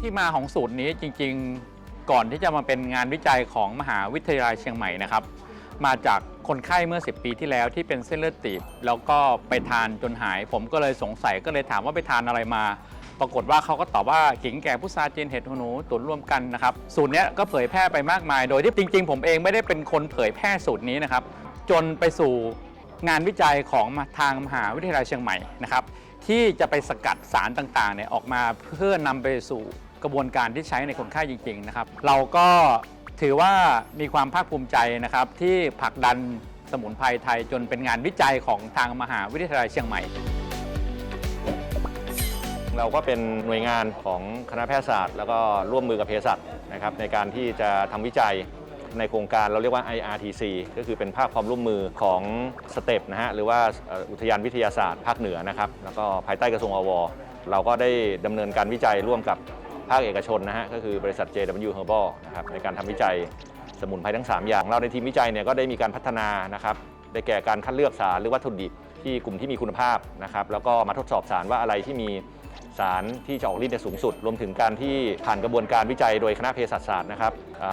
ที่มาของสูตรนี้จริงๆ ก่อนที่จะมาเป็นงานวิจัยของมหาวิทยาลัยเชียงใหม่นะครับ มาจากคนไข้เมื่อ 10 ปีที่แล้วที่เป็นเส้นเลือดตีบ แล้วก็ไปทานจนหาย ผมก็เลยสงสัยก็เลยถามว่าไปทานอะไรมา ปรากฏว่าเขาก็ตอบว่าขิงแก่พุทราจีนเห็ดหูหนูตุ๋นรวมกันนะครับ สูตรนี้ก็เผยแพร่ไปมากมาย โดยที่จริง ๆ ผมเองไม่ได้เป็นคนเผยแพร่สูตรนี้นะครับ จนไปสู่งานวิจัยของทางมหาวิทยาลัยเชียงใหม่นะครับ ที่จะไปสกัดสารต่างๆเนี่ยออกมาเพื่อนำไปสู่กระบวนการที่ใช้ในคนไข้จริง ๆ นะครับ เราก็ถือว่ามีความภาคภูมิใจนะครับ ที่ผลักดันสมุนไพรไทยจนเป็นงานวิจัยของทางมหาวิทยาลัยเชียงใหม่ เราก็เป็นหน่วยงานของคณะแพทยศาสตร์ แล้วก็ร่วมมือกับเภสัชนะครับในการที่จะทำวิจัย ในโครงการเราเรียกว่า IRTC ก็คือเป็นภาคความร่วมมือของสเตปนะฮะหรือว่าอุทยานวิทยาศาสตร์ภาคเหนือนะครับแล้วก็ภายใต้กระทรวงอวเราก็ได้ดำเนินการวิจัยร่วมกับภาคเอกชนนะฮะก็คือบริษัท JW Herbal นะครับในการทำวิจัยสมุนไพรทั้ง 3 อย่าง เราในทีมวิจัยเนี่ยก็ได้มีการพัฒนานะครับได้แก่การคัดเลือกสารหรือวัตถุดิบที่กลุ่มที่มีคุณภาพนะครับแล้วก็มาทดสอบสารว่าอะไรที่มี สารที่จะออกฤทธิ์เนี่ยสูงสุด รวมถึงการที่ผ่านกระบวนการวิจัยโดยคณะเภสัชศาสตร์นะครับ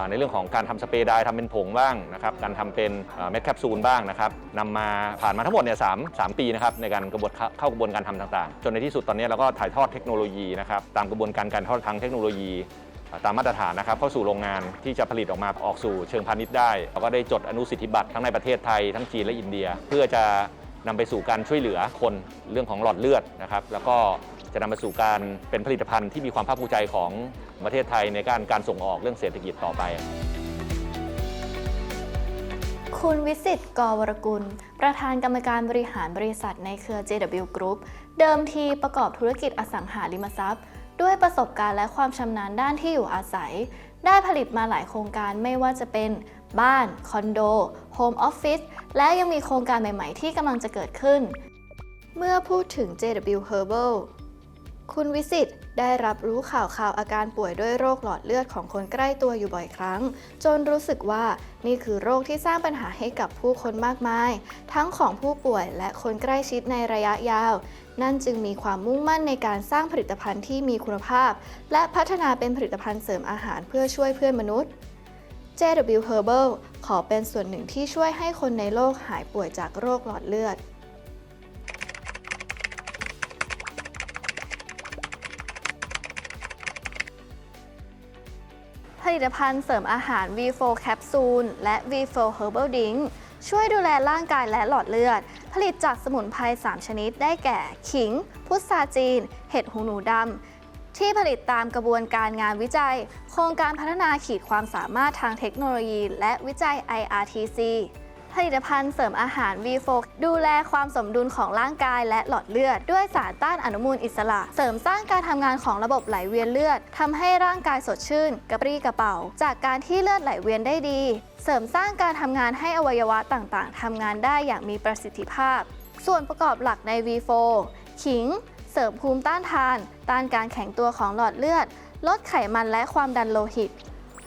ในเรื่องของการทำสเปรย์ไดร์ทำเป็นผงบ้างนะครับการทำเป็นเม็ดแคปซูลบ้างนะครับนำมาผ่านมาทั้งหมดเนี่ยสามสามปีนะครับในการกระบวนเข้ากระบวนการทำต่างๆ จนในที่สุดตอนนี้เราก็ถ่ายทอดเทคโนโลยีนะครับตามกระบวนการการทอดทางเทคโนโลยีตามมาตรฐานนะครับเข้าสู่โรงงานที่จะผลิตออกมาออกสู่เชิงพาณิชย์ได้เราก็ได้จดอนุสิทธิบัตรทั้งในประเทศไทยทั้งจีนและอินเดีย เพื่อจะนำไปสู่การช่วยเหลือคนเรื่องของหลอดเลือดนะครับแล้วก็ จะนำไปสู่การเป็นผลิตภัณฑ์ที่มีความภาคภูมิใจของประเทศไทยในการการส่งออกเรื่องเศรษฐกิจต่อไป คุณวิสิตกวรกุล ประธานกรรมการบริหารบริษัทในเครือ JW Group เดิมทีประกอบธุรกิจอสังหาริมทรัพย์ ด้วยประสบการณ์และความชำนาญด้านที่อยู่อาศัย ได้ผลิตมาหลายโครงการไม่ว่าจะเป็นบ้าน คอนโด โฮมออฟฟิศ และยังมีโครงการใหม่ ๆ ที่กำลังจะเกิดขึ้น เมื่อพูดถึง JW Herbal คุณวิสิตได้รับรู้ข่าวข่าวอาการป่วยด้วยโรคหลอดเลือดของคนใกล้ตัวอยู่บ่อยครั้ง จนรู้สึกว่านี่คือโรคที่สร้างปัญหาให้กับผู้คนมากมาย ทั้งของผู้ป่วยและคนใกล้ชิดในระยะยาว นั่นจึงมีความมุ่งมั่นในการสร้างผลิตภัณฑ์ที่มีคุณภาพ และพัฒนาเป็นผลิตภัณฑ์เสริมอาหารเพื่อช่วยเพื่อนมนุษย์ JW Herbal ขอเป็นส่วนหนึ่งที่ช่วยให้คนในโลกหายป่วยจากโรคหลอดเลือด ลิตภัณฑ์เสริมอาหาร V4 Capsule และ V4 Herbal Drink ช่วยดูแลร่างกายและหลอดเลือด ผลิตจากสมุนไพร 3 ชนิดได้แก่ ขิง พุทราจีน เห็ดหูหนูดำ ที่ผลิตตามกระบวนการงานวิจัย โครงการพัฒนาขีดความสามารถทางเทคโนโลยี และวิจัย IRTC ผลิตภัณฑ์เสริมอาหาร V4 ดูแลความสมดุลของร่างกายและหลอดเลือด ด้วยสารต้านอนุมูลอิสระ เสริมสร้างการทำงานของระบบไหลเวียนเลือดทำให้ร่างกายสดชื่น กระปรี้กระเป๋า จากการที่เลือดไหลเวียนได้ดี เสริมสร้างการทำงานให้อวัยวะต่างๆทำงานได้อย่างมีประสิทธิภาพ ส่วนประกอบหลักใน V4 ขิง เสริมภูมิต้านทาน ต้านการแข็งตัวของหลอดเลือด ลดไขมันและความดันโลหิต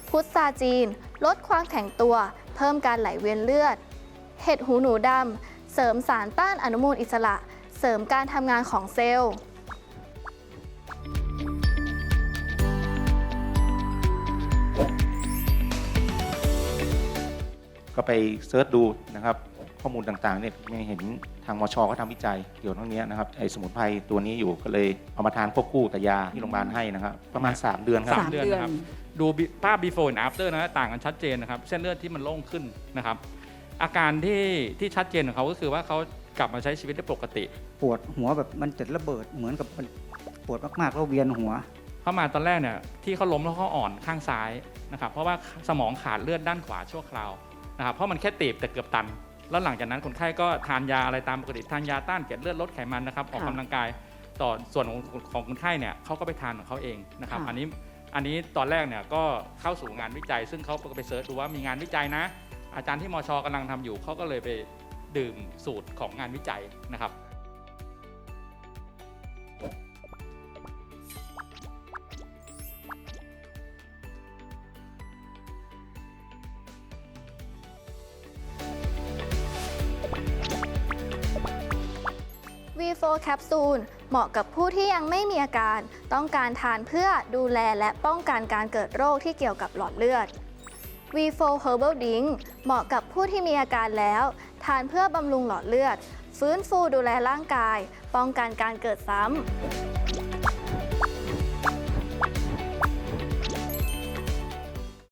พุทราจีน ลดความแข็งตัว เพิ่มการไหลเวียนเลือด เห็ดหูหนูดำ เสริมสารต้านอนุมูลอิสระ เสริมการทำงานของเซลล์ ก็ไปเซิร์ชดูนะครับ ข้อมูลต่างๆเนี่ยไม่เห็นทางมชก็ทำวิจัยเกี่ยวกับเรื่องนี้นะครับไอสมุนไพรตัวนี้อยู่ก็เลยเอามาทานควบคู่กับยาที่โรงพยาบาลให้นะครับ ประมาณ 3 เดือนครับ สามเดือนนะครับ ดูภาพ before and after นะ ต่างกันชัดเจนนะครับ เส้นเลือดที่มันโล่งขึ้นนะครับ อาการที่ที่ชัดเจนของเขาก็คือว่าเขากลับมาใช้ชีวิตได้ปกติ ปวดหัวแบบมันจะระเบิดเหมือนกับมันปวดมากๆแล้วเวียนหัว เข้ามาตอนแรกเนี่ยที่เขาล้มแล้วเขาอ่อนข้างซ้ายนะครับเพราะว่าสมองขาดเลือดด้านขวาชั่วคราวนะครับเพราะมันแค่ตีบแต่เกือบตัน แล้วหลังจากนั้นคนไข้ก็ทานยาอะไรตามปกติทานยาต้านเกล็ดเลือดลดไขมันนะครับออกค่ะกำลังกายต่อส่วนของของคนไข้เนี่ยเขาก็ไปทานของเขาเองนะครับค่ะอันนี้อันนี้ตอนแรกเนี่ยก็เข้าสู่งานวิจัย ซึ่งเขาก็ไปเสิร์ชดูว่ามีงานวิจัยนะ อาจารย์ที่มอชกำลังทำอยู่เขาก็เลยไปดื่มสูตรของงานวิจัยนะครับ V4 แคปซูลเหมาะกับผู้ที่ยังไม่มีอาการ ต้องการทานเพื่อดูแลและป้องกันการเกิดโรคที่เกี่ยวกับหลอดเลือด V4 Herbal Drink เหมาะกับผู้ที่มีอาการแล้ว ทานเพื่อบำรุงหลอดเลือด ฟื้นฟูดูแลร่างกาย ป้องกันการเกิดซ้ำ